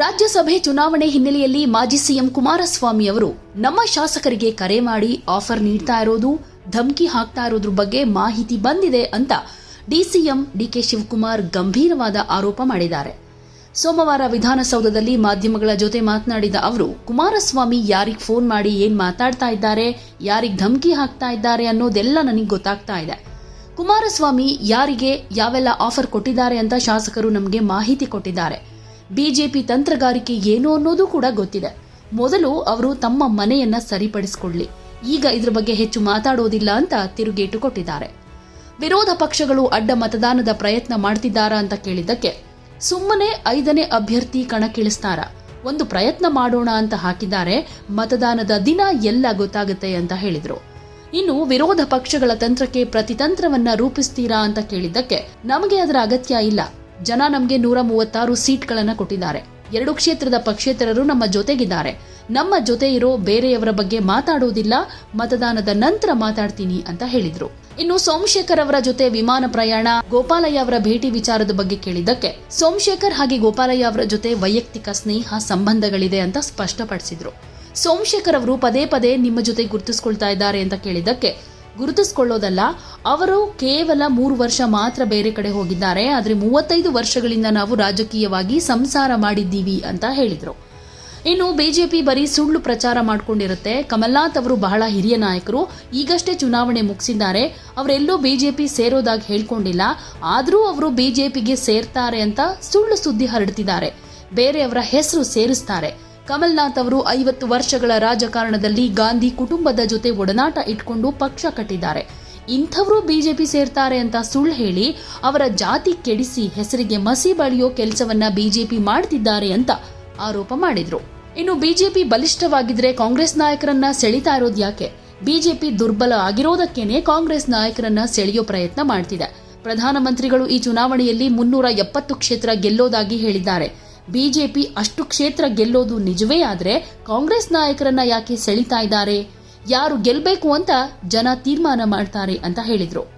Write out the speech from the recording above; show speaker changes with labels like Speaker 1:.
Speaker 1: ರಾಜ್ಯಸಭೆ ಚುನಾವಣೆ ಹಿನ್ನೆಲೆಯಲ್ಲಿ ಮಾಜಿ ಸಿಎಂ ಕುಮಾರಸ್ವಾಮಿ ಅವರು ನಮ್ಮ ಶಾಸಕರಿಗೆ ಕರೆ ಮಾಡಿ ಆಫರ್ ನೀಡ್ತಾ ಇರೋದು, ಧಮಕಿ ಹಾಕ್ತಾ ಇರೋದ್ರ ಬಗ್ಗೆ ಮಾಹಿತಿ ಬಂದಿದೆ ಅಂತ ಡಿಸಿಎಂ ಡಿಕೆ ಶಿವಕುಮಾರ್ ಗಂಭೀರವಾದ ಆರೋಪ ಮಾಡಿದ್ದಾರೆ. ಸೋಮವಾರ ವಿಧಾನಸೌಧದಲ್ಲಿ ಮಾಧ್ಯಮಗಳ ಜೊತೆ ಮಾತನಾಡಿದ ಅವರು, ಕುಮಾರಸ್ವಾಮಿ ಯಾರಿಗೆ ಫೋನ್ ಮಾಡಿ ಏನ್ ಮಾತಾಡ್ತಾ ಇದ್ದಾರೆ, ಯಾರಿಗೆ ಧಮಕಿ ಹಾಕ್ತಾ ಇದ್ದಾರೆ ಅನ್ನೋದೆಲ್ಲ ನನಗೆ ಗೊತ್ತಾಗ್ತಾ ಇದೆ. ಕುಮಾರಸ್ವಾಮಿ ಯಾರಿಗೆ ಯಾವೆಲ್ಲ ಆಫರ್ ಕೊಟ್ಟಿದ್ದಾರೆ ಅಂತ ಶಾಸಕರು ನಮಗೆ ಮಾಹಿತಿ ಕೊಟ್ಟಿದ್ದಾರೆ. ಬಿಜೆಪಿ ತಂತ್ರಗಾರಿಕೆ ಏನು ಅನ್ನೋದು ಕೂಡ ಗೊತ್ತಿದೆ. ಮೊದಲು ಅವರು ತಮ್ಮ ಮನೆಯನ್ನ ಸರಿಪಡಿಸಿಕೊಳ್ಳಿ. ಈಗ ಇದ್ರ ಬಗ್ಗೆ ಹೆಚ್ಚು ಮಾತಾಡೋದಿಲ್ಲ ಅಂತ ತಿರುಗೇಟು ಕೊಟ್ಟಿದ್ದಾರೆ. ವಿರೋಧ ಪಕ್ಷಗಳು ಅಡ್ಡ ಮತದಾನದ ಪ್ರಯತ್ನ ಮಾಡ್ತಿದ್ದಾರಾ ಅಂತ ಕೇಳಿದ್ದಕ್ಕೆ ಸುಮ್ಮನೆ ಐದನೇ ಅಭ್ಯರ್ಥಿ ಕಣಕ್ಕಿಳಿಸ್ತಾರ. ಒಂದು ಪ್ರಯತ್ನ ಮಾಡೋಣ ಅಂತ ಹಾಕಿದ್ದಾರೆ. ಮತದಾನದ ದಿನ ಎಲ್ಲ ಗೊತ್ತಾಗುತ್ತೆ ಅಂತ ಹೇಳಿದ್ರು. ಇನ್ನು ವಿರೋಧ ಪಕ್ಷಗಳ ತಂತ್ರಕ್ಕೆ ಪ್ರತಿತಂತ್ರವನ್ನ ರೂಪಿಸ್ತೀರಾ ಅಂತ ಕೇಳಿದ್ದಕ್ಕೆ ನಮಗೆ ಅದರ ಅಗತ್ಯ ಇಲ್ಲ. ಜನ ನಮಗೆ ನೂರ ಮೂವತ್ತಾರು ಸೀಟ್ಗಳನ್ನು ಕೊಟ್ಟಿದ್ದಾರೆ. ಎರಡು ಕ್ಷೇತ್ರದ ಪಕ್ಷೇತರರು ನಮ್ಮ ಜೊತೆಗಿದ್ದಾರೆ. ನಮ್ಮ ಜೊತೆ ಇರೋ ಬೇರೆಯವರ ಬಗ್ಗೆ ಮಾತಾಡೋದಿಲ್ಲ, ಮತದಾನದ ನಂತರ ಮಾತಾಡ್ತೀನಿ ಅಂತ ಹೇಳಿದ್ರು. ಇನ್ನು ಸೋಮಶೇಖರ್ ಅವರ ಜೊತೆ ವಿಮಾನ ಪ್ರಯಾಣ, ಗೋಪಾಲಯ್ಯ ಅವರ ಭೇಟಿ ವಿಚಾರದ ಬಗ್ಗೆ ಕೇಳಿದ್ದಕ್ಕೆ ಸೋಮಶೇಖರ್ ಹಾಗೆ ಗೋಪಾಲಯ್ಯ ಅವರ ಜೊತೆ ವೈಯಕ್ತಿಕ ಸ್ನೇಹ ಸಂಬಂಧಗಳಿದೆ ಅಂತ ಸ್ಪಷ್ಟಪಡಿಸಿದ್ರು. ಸೋಮಶೇಖರ್ ಅವರು ಪದೇ ಪದೇ ನಿಮ್ಮ ಜೊತೆ ಗುರುತಿಸ್ಕೊಳ್ತಾ ಇದ್ದಾರೆ ಅಂತ ಕೇಳಿದ್ದಕ್ಕೆ ಗುರುತಿಸ್ಕೊಳ್ಳೋದಲ್ಲ, ಅವರು ಕೇವಲ ಮೂರು ವರ್ಷ ಮಾತ್ರ ಬೇರೆ ಕಡೆ ಹೋಗಿದ್ದಾರೆ, ಆದರೆ ಮೂವತ್ತೈದು ವರ್ಷಗಳಿಂದ ನಾವು ರಾಜಕೀಯವಾಗಿ ಸಂಸಾರ ಮಾಡಿದ್ದೀವಿ ಅಂತ ಹೇಳಿದರು. ಇನ್ನು ಬಿಜೆಪಿ ಬರೀ ಸುಳ್ಳು ಪ್ರಚಾರ ಮಾಡಿಕೊಂಡಿರುತ್ತೆ. ಕಮಲ್ನಾಥ್ ಅವರು ಬಹಳ ಹಿರಿಯ ನಾಯಕರು, ಈಗಷ್ಟೇ ಚುನಾವಣೆ ಮುಗಿಸಿದ್ದಾರೆ. ಅವರೆಲ್ಲೂ ಬಿಜೆಪಿ ಸೇರೋದಾಗಿ ಹೇಳ್ಕೊಂಡಿಲ್ಲ. ಆದರೂ ಅವರು ಬಿಜೆಪಿಗೆ ಸೇರ್ತಾರೆ ಅಂತ ಸುಳ್ಳು ಸುದ್ದಿ ಹರಡ್ತಿದ್ದಾರೆ. ಬೇರೆಯವರ ಹೆಸರು ಸೇರಿಸ್ತಾರೆ. ಕಮಲ್ನಾಥ್ ಅವರು ಐವತ್ತು ವರ್ಷಗಳ ರಾಜಕಾರಣದಲ್ಲಿ ಗಾಂಧಿ ಕುಟುಂಬದ ಜೊತೆ ಒಡನಾಟ ಇಟ್ಕೊಂಡು ಪಕ್ಷ ಕಟ್ಟಿದ್ದಾರೆ. ಇಂಥವರು ಬಿಜೆಪಿ ಸೇರ್ತಾರೆ ಅಂತ ಸುಳ್ಳು ಹೇಳಿ ಅವರ ಜಾತಿ ಕೆಡಿಸಿ ಹೆಸರಿಗೆ ಮಸಿ ಬಳಿಯೋ ಕೆಲಸವನ್ನ ಬಿಜೆಪಿ ಮಾಡ್ತಿದ್ದಾರೆ ಅಂತ ಆರೋಪ ಮಾಡಿದ್ರು. ಇನ್ನು ಬಿಜೆಪಿ ಬಲಿಷ್ಠವಾಗಿದ್ರೆ ಕಾಂಗ್ರೆಸ್ ನಾಯಕರನ್ನ ಸೆಳಿತಾ ಇರೋದು ಯಾಕೆ? ಬಿಜೆಪಿ ದುರ್ಬಲ ಆಗಿರೋದಕ್ಕೇನೆ ಕಾಂಗ್ರೆಸ್ ನಾಯಕರನ್ನ ಸೆಳೆಯೋ ಪ್ರಯತ್ನ ಮಾಡ್ತಿದೆ. ಪ್ರಧಾನಮಂತ್ರಿಗಳು ಈ ಚುನಾವಣೆಯಲ್ಲಿ ಮುನ್ನೂರ ಎಪ್ಪತ್ತು ಕ್ಷೇತ್ರ ಗೆಲ್ಲೋದಾಗಿ ಹೇಳಿದ್ದಾರೆ. ಬಿಜೆಪಿ ಅಷ್ಟು ಕ್ಷೇತ್ರ ಗೆಲ್ಲೋದು ನಿಜವೇ ಆದರೆ ಕಾಂಗ್ರೆಸ್ ನಾಯಕರನ್ನ ಯಾಕೆ ಸೆಳಿತಾ ಇದ್ದಾರೆ? ಯಾರು ಗೆಲ್ಲಬೇಕು ಅಂತ ಜನ ತೀರ್ಮಾನ ಮಾಡ್ತಾರೆ ಅಂತ ಹೇಳಿದ್ರು.